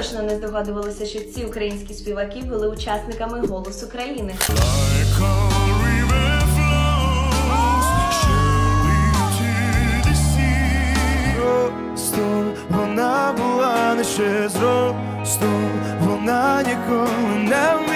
точно не здогадувалися, що ці українські співаки були учасниками «Голос України». Вона була не ще зростом, вона ніколи не